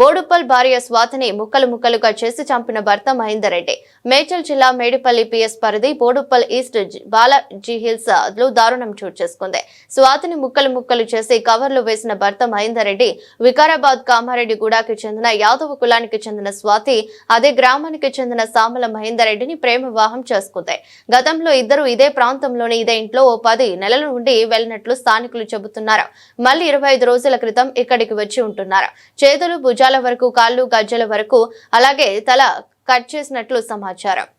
బోడుప్పల్ భార్య స్వాతిని ముక్కలు ముక్కలుగా చేసి చంపిన భర్త మహేందర్ రెడ్డి. మేడ్చల్ జిల్లా మేడిపల్లి పిఎస్ పరిధి బోడుప్పల్ ఈస్ట్ బాలాజీ హిల్స్లో దారుణం చోటు చేసుకుంది. స్వాతిని ముక్కలు ముక్కలు చేసి కవర్లు వేసిన భర్త మహేందర్ రెడ్డి వికారాబాద్ కామారెడ్డి గూడాకి చెందిన యాదవ కులానికి చెందిన స్వాతి అదే గ్రామానికి చెందిన సామల మహేందర్ రెడ్డిని ప్రేమ వివాహం చేసుకుంది. గతంలో ఇద్దరు ఇదే ప్రాంతంలోని ఇదే ఇంట్లో ఓ పది నెలల నుండి వెళ్ళినట్లు స్థానికులు చెబుతున్నారు. మళ్ళీ ఇరవై ఐదు రోజుల క్రితం ఇక్కడికి వచ్చి ఉంటున్నారు. చేతులు భుజాల వరకు కాళ్ళు గజ్జల వరకు అలాగే తల కట్ చేసినట్లు సమాచారం.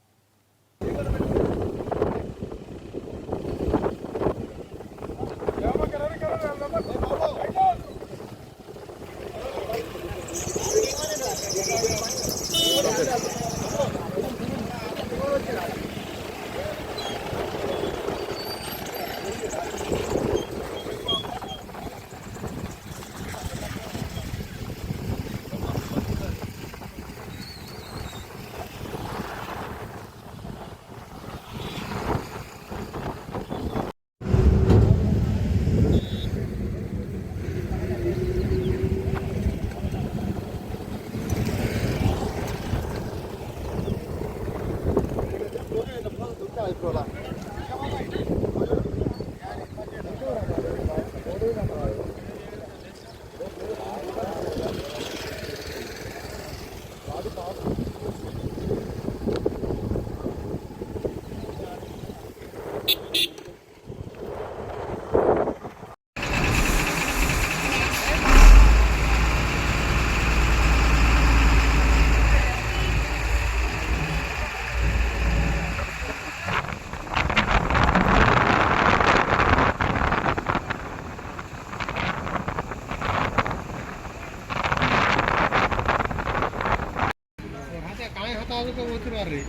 el programa. ಹೋಗ್ತಾರೆ ರೀ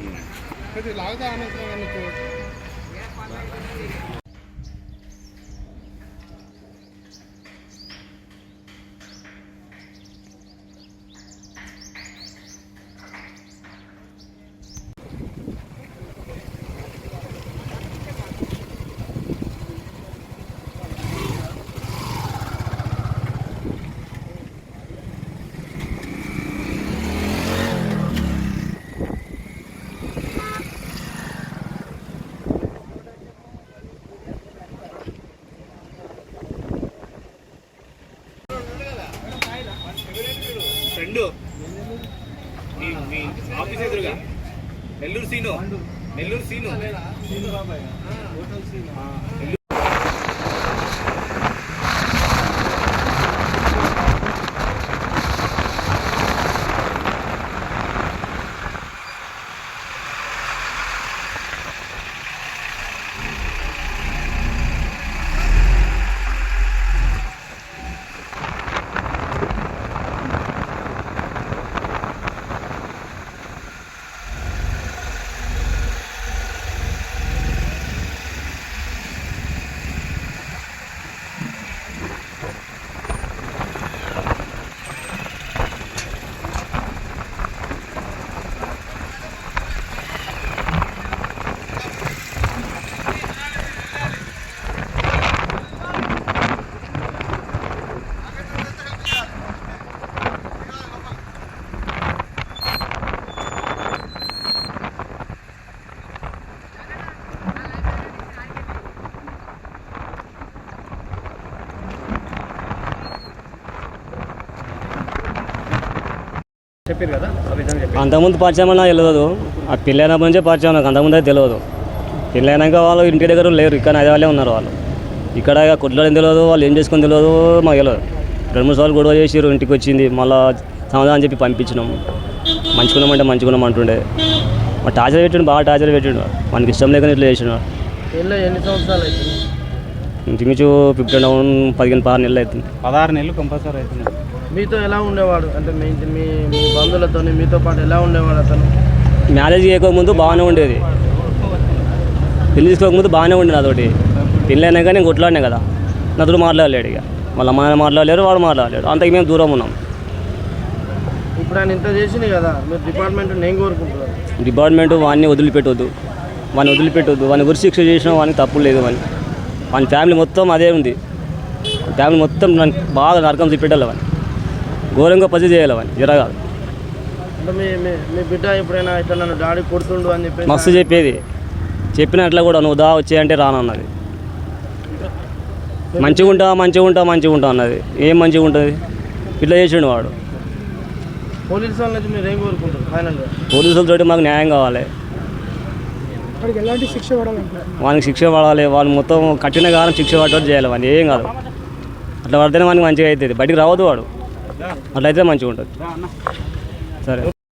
ಮತ್ತೆ ಲಾಗ್ದ ಆನಂತರ రెండు. మీ ఆఫీస్ ఎదురుగా. నెల్లూరు సీను. నెల్లూరు సీను. చెప్పారు కదా? అంతకుముందు పరిచయం తెలియదు. ఆ పెళ్ళైనప్పటి నుంచే పరిచయం నాకు అంతకుముందు అయితే తెలియదు. పెళ్ళైనాక వాళ్ళు ఇంటి దగ్గర లేరు. ఇక్కడ హైదరాబాద్లో ఉన్నారు వాళ్ళు. ఇక్కడ ఇక కొట్లాడని తెలియదు. వాళ్ళు ఏం చేసుకొని తెలియదు మాకు తెలియదు. రెండు మూడు సార్లు గొడవ చేసిర్రు. ఇంటికి వచ్చింది. మళ్ళీ సమాధానం చెప్పి పంపించినాం. మంచుకున్నామంటే మంచుకున్నాం అంటుండే. మా టార్చర్ పెట్టిండు. బాగా టార్చర్ పెట్టిండు. మనకి ఇష్టం లేకనే ఇట్లా పెళ్ళి ఎన్ని సంవత్సరాలు ఇంచుమించు ఫిఫ్టీన్ డౌన్ పదిహేను పదహారు నెలలు అవుతుంది. పదహారు నెలలు కంపల్సరీ అవుతుంది. మీతో ఎలా ఉండేవాడు? అంటే మీ మీ మీ బంధువులతో మీతో పాటు ఎలా ఉండేవాడు అతను? మ్యారేజ్ చేయకముందు బాగానే ఉండేది. పెళ్ళి తీసుకోకముందు బాగానే ఉండేది నాతోటి. పెళ్ళి అయినాక నేను కొట్లాడినా కదా. నాతో మాట్లాడలేడు ఇక. వాళ్ళ అమ్మ మాట్లాడలేరు వాడు మాట్లాడలేడు. అంతకు మేము దూరం ఉన్నాం. ఇప్పుడు ఆయన ఇంత చేసింది కదా మీరు డిపార్ట్మెంట్ నేను కోరుకుంటున్నారు డిపార్ట్మెంట్ వాడిని వదిలిపెట్టొద్దు. వాడిని వదిలిపెట్టొద్దు. వాడిని ఉరి శిక్ష చేసినా వానికి తప్పు లేదు వాని. వాని ఫ్యామిలీ మొత్తం అదే ఉంది. ఫ్యామిలీ మొత్తం బాగా నరకం చూపెట్టాలి వాని. ఘోరంగా పసి చేయాలి వాడిని. జర కాదు. అంటే మీ బిడ్డ ఎప్పుడైనా ఇట్లా నన్ను డాడీ కొడుతుండు అని చెప్పేసి మస్తు చెప్పేది. చెప్పినట్ల కూడా నువ్వు దా వచ్చేయంటే రానన్నది మంచిగా ఉంటా మంచిగా ఉంటా మంచిగా ఉంటా అన్నది. ఏం మంచిగా ఉంటుంది? ఇట్లా చేసిండు వాడు. పోలీసు వాళ్ళ మాకు న్యాయం కావాలి. వానికి శిక్ష పడాలి. వాళ్ళు మొత్తం కఠిన కాలం శిక్ష పడ్డట్టు చేయాలి వాడిని. ఏం కాదు. అట్లా పడితేనే వానికి మంచిగా అవుతుంది. బయటికి రావద్దు వాడు. అట్లయితే మంచిగా ఉంటుంది. సరే.